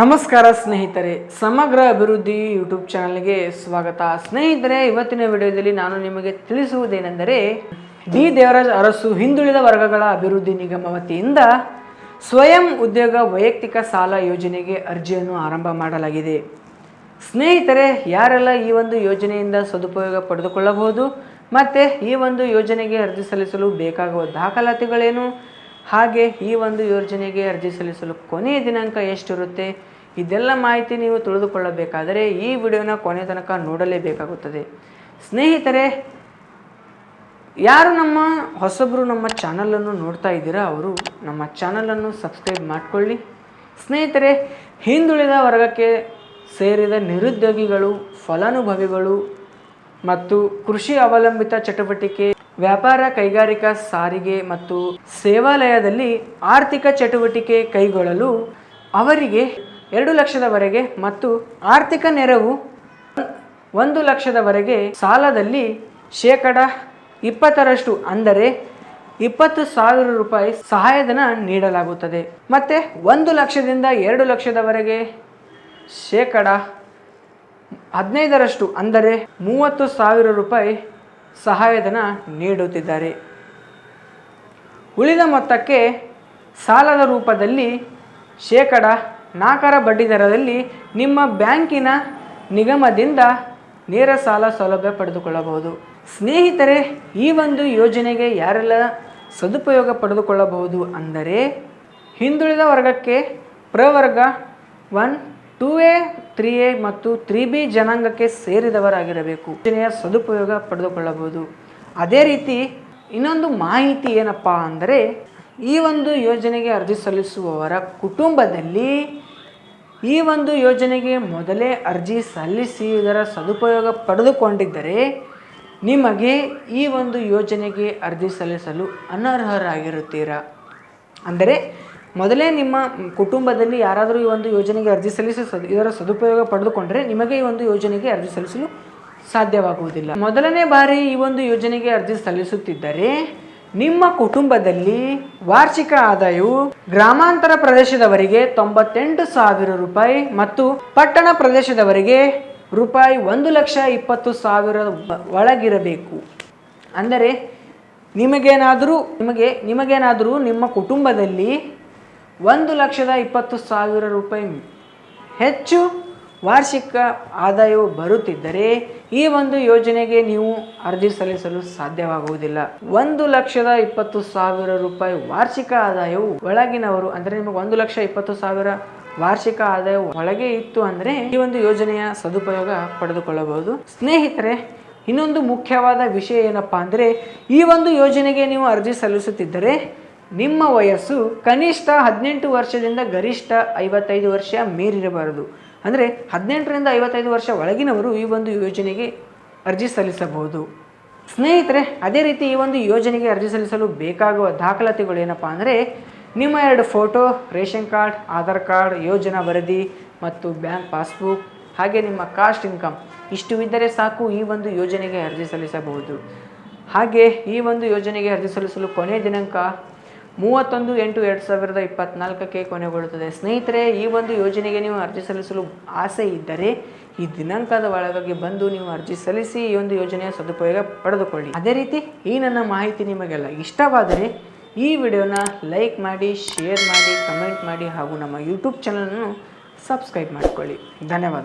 ನಮಸ್ಕಾರ ಸ್ನೇಹಿತರೆ, ಸಮಗ್ರ ಅಭಿವೃದ್ಧಿ ಯೂಟ್ಯೂಬ್ ಚಾನಲ್ಗೆ ಸ್ವಾಗತ. ಸ್ನೇಹಿತರೆ, ಇವತ್ತಿನ ವಿಡಿಯೋದಲ್ಲಿ ನಾನು ನಿಮಗೆ ತಿಳಿಸುವುದೇನೆಂದರೆ, ಡಿ. ದೇವರಾಜ್ ಅರಸು ಹಿಂದುಳಿದ ವರ್ಗಗಳ ಅಭಿವೃದ್ಧಿ ನಿಗಮ ವತಿಯಿಂದ ಸ್ವಯಂ ಉದ್ಯೋಗ ವೈಯಕ್ತಿಕ ಸಾಲ ಯೋಜನೆಗೆ ಅರ್ಜಿಯನ್ನು ಆರಂಭ ಮಾಡಲಾಗಿದೆ. ಸ್ನೇಹಿತರೆ, ಯಾರೆಲ್ಲ ಈ ಒಂದು ಯೋಜನೆಯಿಂದ ಸದುಪಯೋಗ ಪಡೆದುಕೊಳ್ಳಬಹುದು, ಮತ್ತು ಈ ಒಂದು ಯೋಜನೆಗೆ ಅರ್ಜಿ ಸಲ್ಲಿಸಲು ಬೇಕಾಗುವ ದಾಖಲಾತಿಗಳೇನು ಹಾಗೆ ಈ ಒಂದು ಯೋಜನೆಗೆ ಅರ್ಜಿ ಸಲ್ಲಿಸಲು ಕೊನೆಯ ದಿನಾಂಕ ಎಷ್ಟಿರುತ್ತೆ? ಇದೆಲ್ಲ ಮಾಹಿತಿ ನೀವು ತಿಳಿದುಕೊಳ್ಳಬೇಕಾದರೆ ಈ ವಿಡಿಯೋನ ಕೊನೆ ತನಕ ನೋಡಲೇಬೇಕಾಗುತ್ತದೆ. ಸ್ನೇಹಿತರೆ, ಯಾರು ನಮ್ಮ ಹೊಸಬರು ನಮ್ಮ ಚಾನಲನ್ನು ನೋಡ್ತಾ ಇದ್ದೀರಾ ಅವರು ನಮ್ಮ ಚಾನಲನ್ನು ಸಬ್ಸ್ಕ್ರೈಬ್ ಮಾಡಿಕೊಳ್ಳಿ. ಸ್ನೇಹಿತರೆ, ಹಿಂದುಳಿದ ವರ್ಗಕ್ಕೆ ಸೇರಿದ ನಿರುದ್ಯೋಗಿಗಳು, ಫಲಾನುಭವಿಗಳು ಮತ್ತು ಕೃಷಿ ಅವಲಂಬಿತ ಚಟುವಟಿಕೆ ವ್ಯಾಪಾರ ಕೈಗಾರಿಕಾ ಸಾರಿಗೆ ಮತ್ತು ಸೇವಾಲಯದಲ್ಲಿ ಆರ್ಥಿಕ ಚಟುವಟಿಕೆ ಕೈಗೊಳ್ಳಲು ಅವರಿಗೆ ಎರಡು ಲಕ್ಷದವರೆಗೆ ಮತ್ತು ಆರ್ಥಿಕ ನೆರವು ಒಂದು ಲಕ್ಷದವರೆಗೆ ಸಾಲದಲ್ಲಿ ಶೇಕಡ ಇಪ್ಪತ್ತರಷ್ಟು ಅಂದರೆ ಇಪ್ಪತ್ತು ಸಾವಿರ ರೂಪಾಯಿ ಸಹಾಯಧನ ನೀಡಲಾಗುತ್ತದೆ. ಮತ್ತು ಒಂದು ಲಕ್ಷದಿಂದ ಎರಡು ಲಕ್ಷದವರೆಗೆ ಶೇಕಡ ಹದಿನೈದರಷ್ಟು ಅಂದರೆ ಮೂವತ್ತು ಸಾವಿರ ರೂಪಾಯಿ ಸಹಾಯಧನ ನೀಡುತ್ತಿದ್ದಾರೆ. ಉಳಿದ ಮೊತ್ತಕ್ಕೆ ಸಾಲದ ರೂಪದಲ್ಲಿ ಶೇಕಡ ನಾಲ್ಕರ ಬಡ್ಡಿ ದರದಲ್ಲಿ ನಿಮ್ಮ ಬ್ಯಾಂಕಿನ ನಿಗಮದಿಂದ ನೇರ ಸಾಲ ಸೌಲಭ್ಯ ಪಡೆದುಕೊಳ್ಳಬಹುದು. ಸ್ನೇಹಿತರೆ, ಈ ಒಂದು ಯೋಜನೆಗೆ ಯಾರೆಲ್ಲ ಸದುಪಯೋಗ ಪಡೆದುಕೊಳ್ಳಬಹುದು ಅಂದರೆ ಹಿಂದುಳಿದ ವರ್ಗಕ್ಕೆ ಪ್ರವರ್ಗ one two A, three A ಮತ್ತು ತ್ರೀ ಬಿ ಜನಾಂಗಕ್ಕೆ ಸೇರಿದವರಾಗಿರಬೇಕು. ಯೋಜನೆಯ ಸದುಪಯೋಗ ಪಡೆದುಕೊಳ್ಳಬಹುದು. ಅದೇ ರೀತಿ ಇನ್ನೊಂದು ಮಾಹಿತಿ ಏನಪ್ಪ ಅಂದರೆ, ಈ ಒಂದು ಯೋಜನೆಗೆ ಅರ್ಜಿ ಸಲ್ಲಿಸುವವರ ಕುಟುಂಬದಲ್ಲಿ ಈ ಒಂದು ಯೋಜನೆಗೆ ಮೊದಲೇ ಅರ್ಜಿ ಸಲ್ಲಿಸಿ ಇದರ ಸದುಪಯೋಗ ಪಡೆದುಕೊಂಡಿದ್ದರೆ, ನಿಮಗೆ ಈ ಒಂದು ಯೋಜನೆಗೆ ಅರ್ಜಿ ಸಲ್ಲಿಸಲು ಅನರ್ಹರಾಗಿರುತ್ತೀರಾ? ಅಂದರೆ ಮೊದಲೇ ನಿಮ್ಮ ಕುಟುಂಬದಲ್ಲಿ ಯಾರಾದರೂ ಈ ಒಂದು ಯೋಜನೆಗೆ ಅರ್ಜಿ ಸಲ್ಲಿಸಿ ಇದರ ಸದುಪಯೋಗ ಪಡೆದುಕೊಂಡರೆ ನಿಮಗೆ ಈ ಒಂದು ಯೋಜನೆಗೆ ಅರ್ಜಿ ಸಲ್ಲಿಸಲು ಸಾಧ್ಯವಾಗುವುದಿಲ್ಲ. ಮೊದಲನೇ ಬಾರಿ ಈ ಒಂದು ಯೋಜನೆಗೆ ಅರ್ಜಿ ಸಲ್ಲಿಸುತ್ತಿದ್ದರೆ ನಿಮ್ಮ ಕುಟುಂಬದಲ್ಲಿ ವಾರ್ಷಿಕ ಆದಾಯವು ಗ್ರಾಮಾಂತರ ಪ್ರದೇಶದವರಿಗೆ ತೊಂಬತ್ತೆಂಟು ಸಾವಿರ ರೂಪಾಯಿ ಮತ್ತು ಪಟ್ಟಣ ಪ್ರದೇಶದವರಿಗೆ ರೂಪಾಯಿ ಒಂದು ಲಕ್ಷ ಇಪ್ಪತ್ತು ಸಾವಿರ ಒಳಗಿರಬೇಕು. ಅಂದರೆ ನಿಮಗೇನಾದರೂ, ನಿಮಗೆ, ನಿಮಗೇನಾದರೂ ನಿಮ್ಮ ಕುಟುಂಬದಲ್ಲಿ ಒಂದು ಲಕ್ಷದ ಇಪ್ಪತ್ತು ಸಾವಿರ ರೂಪಾಯಿ. ಹೆಚ್ಚು ವಾರ್ಷಿಕ ಆದಾಯವು ಬರುತ್ತಿದ್ದರೆ ಈ ಒಂದು ಯೋಜನೆಗೆ ನೀವು ಅರ್ಜಿ ಸಲ್ಲಿಸಲು ಸಾಧ್ಯವಾಗುವುದಿಲ್ಲ. ಒಂದು ಲಕ್ಷದ ಇಪ್ಪತ್ತು ಸಾವಿರ ರೂಪಾಯಿ ವಾರ್ಷಿಕ ಆದಾಯವು ಒಳಗಿನವರು, ಅಂದರೆ ನಿಮಗೆ ಒಂದು ಲಕ್ಷ ಇಪ್ಪತ್ತು ಸಾವಿರ ವಾರ್ಷಿಕ ಆದಾಯ ಒಳಗೆ ಇತ್ತು ಅಂದರೆ ಈ ಒಂದು ಯೋಜನೆಯ ಸದುಪಯೋಗ ಪಡೆದುಕೊಳ್ಳಬಹುದು. ಸ್ನೇಹಿತರೆ, ಇನ್ನೊಂದು ಮುಖ್ಯವಾದ ವಿಷಯ ಏನಪ್ಪಾ ಅಂದರೆ ಈ ಒಂದು ಯೋಜನೆಗೆ ನೀವು ಅರ್ಜಿ ಸಲ್ಲಿಸುತ್ತಿದ್ದರೆ ನಿಮ್ಮ ವಯಸ್ಸು ಕನಿಷ್ಠ ಹದಿನೆಂಟು ವರ್ಷದಿಂದ ಗರಿಷ್ಠ ಐವತ್ತೈದು ವರ್ಷ ಮೀರಿರಬಾರದು. ಅಂದರೆ ಹದಿನೆಂಟರಿಂದ ಐವತ್ತೈದು ವರ್ಷ ಒಳಗಿನವರು ಈ ಒಂದು ಯೋಜನೆಗೆ ಅರ್ಜಿ ಸಲ್ಲಿಸಬಹುದು. ಸ್ನೇಹಿತರೆ, ಅದೇ ರೀತಿ ಈ ಒಂದು ಯೋಜನೆಗೆ ಅರ್ಜಿ ಸಲ್ಲಿಸಲು ಬೇಕಾಗುವ ದಾಖಲಾತಿಗಳು ಏನಪ್ಪ ಅಂದರೆ ನಿಮ್ಮ ಎರಡು photo, ration card, Aadhaar card, ಯೋಜನಾ ವರದಿ ಮತ್ತು ಬ್ಯಾಂಕ್ ಪಾಸ್ಬುಕ್, ಹಾಗೆ ನಿಮ್ಮ ಕಾಸ್ಟ್ ಇನ್ಕಮ್ ಇಷ್ಟು ಇದ್ದರೆ ಸಾಕು ಈ ಒಂದು ಯೋಜನೆಗೆ ಅರ್ಜಿ ಸಲ್ಲಿಸಬಹುದು. ಹಾಗೆ ಈ ಒಂದು ಯೋಜನೆಗೆ ಅರ್ಜಿ ಸಲ್ಲಿಸಲು ಕೊನೆಯ ದಿನಾಂಕ ಮೂವತ್ತೊಂದು ಎಂಟು ಎರಡು ಸಾವಿರದ ಇಪ್ಪತ್ನಾಲ್ಕಕ್ಕೆ ಕೊನೆಗೊಳ್ಳುತ್ತದೆ. ಸ್ನೇಹಿತರೆ, ಈ ಒಂದು ಯೋಜನೆಗೆ ನೀವು ಅರ್ಜಿ ಸಲ್ಲಿಸಲು ಆಸೆ ಇದ್ದರೆ, ಈ ದಿನಾಂಕದ ಒಳಗಾಗಿ ಬಂದು ನೀವು ಅರ್ಜಿ ಸಲ್ಲಿಸಿ ಈ ಒಂದು ಯೋಜನೆಯ ಸದುಪಯೋಗ ಪಡೆದುಕೊಳ್ಳಿ. ಅದೇ ರೀತಿ ಈ ನನ್ನ ಮಾಹಿತಿ ನಿಮಗೆಲ್ಲ ಇಷ್ಟವಾದರೆ, ಈ ವಿಡಿಯೋನ ಲೈಕ್ ಮಾಡಿ, ಶೇರ್ ಮಾಡಿ, ಕಮೆಂಟ್ ಮಾಡಿ ಹಾಗೂ ನಮ್ಮ ಯೂಟ್ಯೂಬ್ ಚಾನಲನ್ನು ಸಬ್ಸ್ಕ್ರೈಬ್ ಮಾಡಿಕೊಳ್ಳಿ. ಧನ್ಯವಾದ.